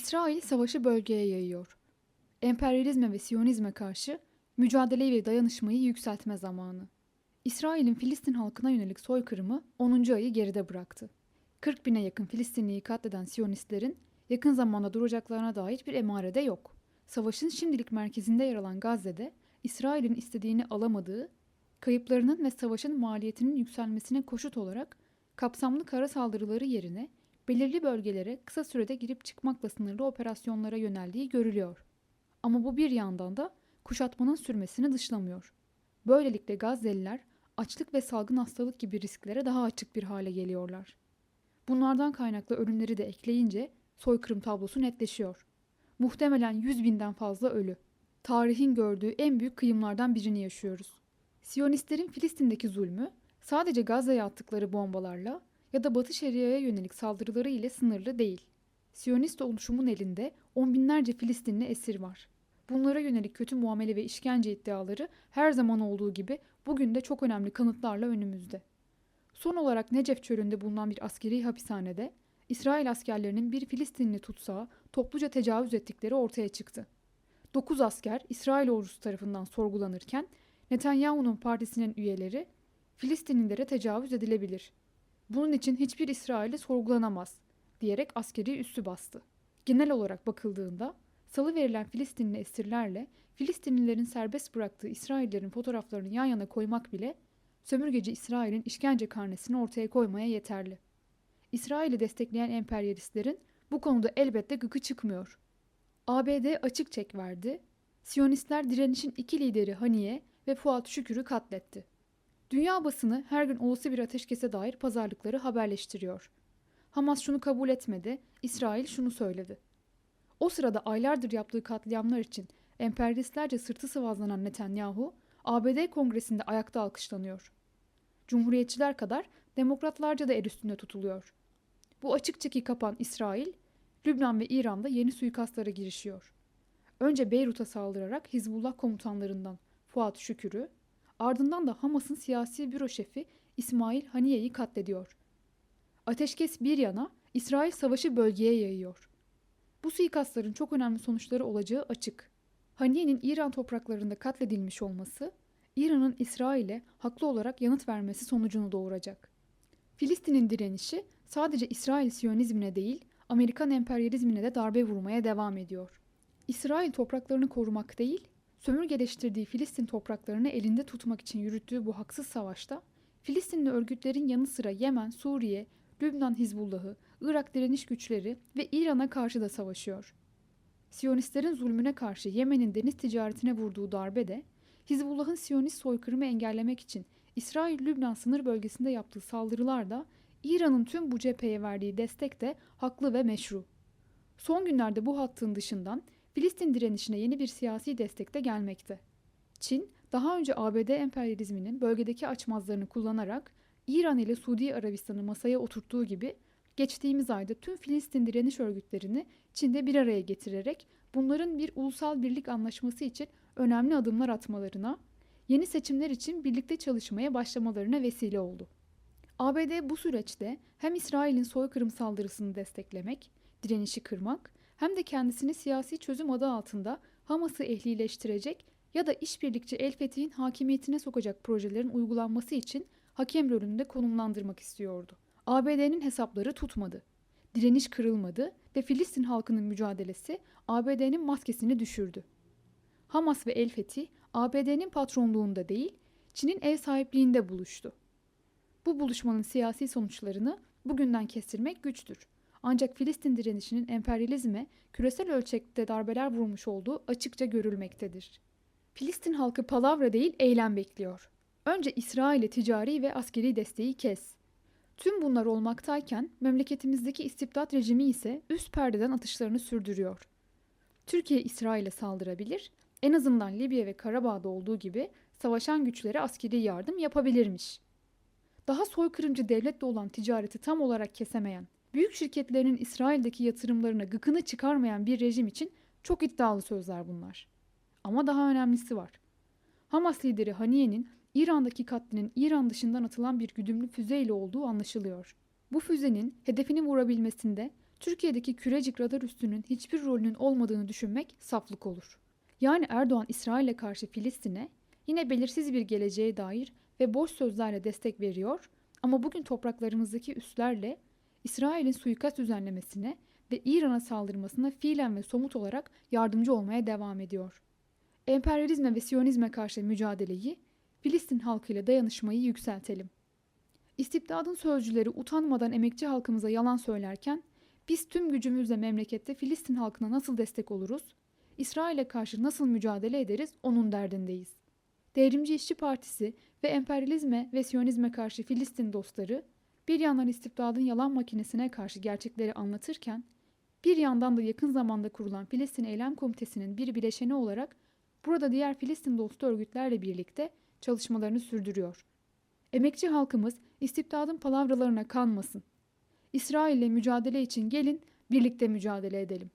İsrail savaşı bölgeye yayıyor. Emperyalizme ve Siyonizme karşı mücadeleyi ve dayanışmayı yükseltme zamanı. İsrail'in Filistin halkına yönelik soykırımı 10. ayı geride bıraktı. 40 bine yakın Filistinliyi katleden Siyonistlerin yakın zamanda duracaklarına dair bir emare de yok. Savaşın şimdilik merkezinde yer alan Gazze'de İsrail'in istediğini alamadığı, kayıplarının ve savaşın maliyetinin yükselmesine koşut olarak kapsamlı kara saldırıları yerine belirli bölgelere kısa sürede girip çıkmakla sınırlı operasyonlara yöneldiği görülüyor. Ama bu bir yandan da kuşatmanın sürmesini dışlamıyor. Böylelikle Gazze'liler açlık ve salgın hastalık gibi risklere daha açık bir hale geliyorlar. Bunlardan kaynaklı ölümleri de ekleyince soykırım tablosu netleşiyor. Muhtemelen 100 binden fazla ölü. Tarihin gördüğü en büyük kıyımlardan birini yaşıyoruz. Siyonistlerin Filistin'deki zulmü sadece Gazze'ye attıkları bombalarla ya da Batı Şeria'ya yönelik saldırıları ile sınırlı değil. Siyonist oluşumun elinde on binlerce Filistinli esir var. Bunlara yönelik kötü muamele ve işkence iddiaları her zaman olduğu gibi bugün de çok önemli kanıtlarla önümüzde. Son olarak Necef çölünde bulunan bir askeri hapishanede İsrail askerlerinin bir Filistinli tutsağı topluca tecavüz ettikleri ortaya çıktı. 9 asker İsrail ordusu tarafından sorgulanırken Netanyahu'nun partisinin üyeleri Filistinlilere tecavüz edilebilir. Bunun için hiçbir İsrail'i sorgulanamaz diyerek askeri üssü bastı. Genel olarak bakıldığında salı verilen Filistinli esirlerle Filistinlilerin serbest bıraktığı İsraillerin fotoğraflarını yan yana koymak bile sömürgeci İsrail'in işkence karnesini ortaya koymaya yeterli. İsrail'i destekleyen emperyalistlerin bu konuda elbette gıkı çıkmıyor. ABD açık çek verdi. Siyonistler direnişin iki lideri Haniye ve Fuat Şükür'ü katletti. Dünya basını her gün olası bir ateşkese dair pazarlıkları haberleştiriyor. Hamas şunu kabul etmedi, İsrail şunu söyledi. O sırada aylardır yaptığı katliamlar için emperyalistlerce sırtı sıvazlanan Netanyahu, ABD kongresinde ayakta alkışlanıyor. Cumhuriyetçiler kadar demokratlarca da el üstünde tutuluyor. Bu açık çeki kapan İsrail, Lübnan ve İran'da yeni suikastlara girişiyor. Önce Beyrut'a saldırarak Hizbullah komutanlarından Fuat Şükür'ü, ardından da Hamas'ın siyasi büro şefi İsmail Haniye'yi katlediyor. Ateşkes bir yana İsrail savaşı bölgeye yayıyor. Bu suikastların çok önemli sonuçları olacağı açık. Haniye'nin İran topraklarında katledilmiş olması, İran'ın İsrail'e haklı olarak yanıt vermesi sonucunu doğuracak. Filistin'in direnişi sadece İsrail Siyonizmine değil, Amerikan emperyalizmine de darbe vurmaya devam ediyor. İsrail topraklarını korumak değil, sömürgeleştirdiği Filistin topraklarını elinde tutmak için yürüttüğü bu haksız savaşta, Filistinli örgütlerin yanı sıra Yemen, Suriye, Lübnan Hizbullah'ı, Irak direniş güçleri ve İran'a karşı da savaşıyor. Siyonistlerin zulmüne karşı Yemen'in deniz ticaretine vurduğu darbe de, Hizbullah'ın Siyonist soykırımı engellemek için İsrail-Lübnan sınır bölgesinde yaptığı saldırılar da İran'ın tüm bu cepheye verdiği destek de haklı ve meşru. Son günlerde bu hattın dışından Filistin direnişine yeni bir siyasi destek de gelmekte. Çin, daha önce ABD emperyalizminin bölgedeki açmazlarını kullanarak İran ile Suudi Arabistan'ı masaya oturttuğu gibi geçtiğimiz ayda tüm Filistin direniş örgütlerini Çin'de bir araya getirerek bunların bir ulusal birlik anlaşması için önemli adımlar atmalarına, yeni seçimler için birlikte çalışmaya başlamalarına vesile oldu. ABD bu süreçte hem İsrail'in soykırım saldırısını desteklemek, direnişi kırmak hem de kendisini siyasi çözüm adı altında Hamas'ı ehlileştirecek ya da işbirlikçi El Fethi'nin hakimiyetine sokacak projelerin uygulanması için hakem rolünde konumlandırmak istiyordu. ABD'nin hesapları tutmadı. Direniş kırılmadı ve Filistin halkının mücadelesi ABD'nin maskesini düşürdü. Hamas ve El Fethi ABD'nin patronluğunda değil, Çin'in ev sahipliğinde buluştu. Bu buluşmanın siyasi sonuçlarını bugünden kestirmek güçtür. Ancak Filistin direnişinin emperyalizme küresel ölçekte darbeler vurmuş olduğu açıkça görülmektedir. Filistin halkı palavra değil eylem bekliyor. Önce İsrail'e ticari ve askeri desteği kes. Tüm bunlar olmaktayken memleketimizdeki istibdat rejimi ise üst perdeden atışlarını sürdürüyor. Türkiye İsrail'e saldırabilir, en azından Libya ve Karabağ'da olduğu gibi savaşan güçlere askeri yardım yapabilirmiş. Daha soykırımcı devletle olan ticareti tam olarak kesemeyen, büyük şirketlerinin İsrail'deki yatırımlarına gıkını çıkarmayan bir rejim için çok iddialı sözler bunlar. Ama daha önemlisi var. Hamas lideri Haniye'nin İran'daki katlinin İran dışından atılan bir güdümlü füzeyle olduğu anlaşılıyor. Bu füzenin hedefini vurabilmesinde Türkiye'deki kürecik radar üssünün hiçbir rolünün olmadığını düşünmek saflık olur. Yani Erdoğan İsrail'e karşı Filistin'e yine belirsiz bir geleceğe dair ve boş sözlerle destek veriyor ama bugün topraklarımızdaki üslerle İsrail'in suikast düzenlemesine ve İran'a saldırmasına fiilen ve somut olarak yardımcı olmaya devam ediyor. Emperyalizme ve Siyonizme karşı mücadeleyi, Filistin halkıyla dayanışmayı yükseltelim. İstibdadın sözcüleri utanmadan emekçi halkımıza yalan söylerken biz tüm gücümüzle memlekette Filistin halkına nasıl destek oluruz? İsrail'e karşı nasıl mücadele ederiz? Onun derdindeyiz. Devrimci İşçi Partisi ve emperyalizme ve Siyonizme karşı Filistin dostları bir yandan istibdadın yalan makinesine karşı gerçekleri anlatırken bir yandan da yakın zamanda kurulan Filistin Eylem Komitesi'nin bir bileşeni olarak burada diğer Filistin dostu örgütlerle birlikte çalışmalarını sürdürüyor. Emekçi halkımız istibdadın palavralarına kanmasın. İsrail'le mücadele için gelin birlikte mücadele edelim.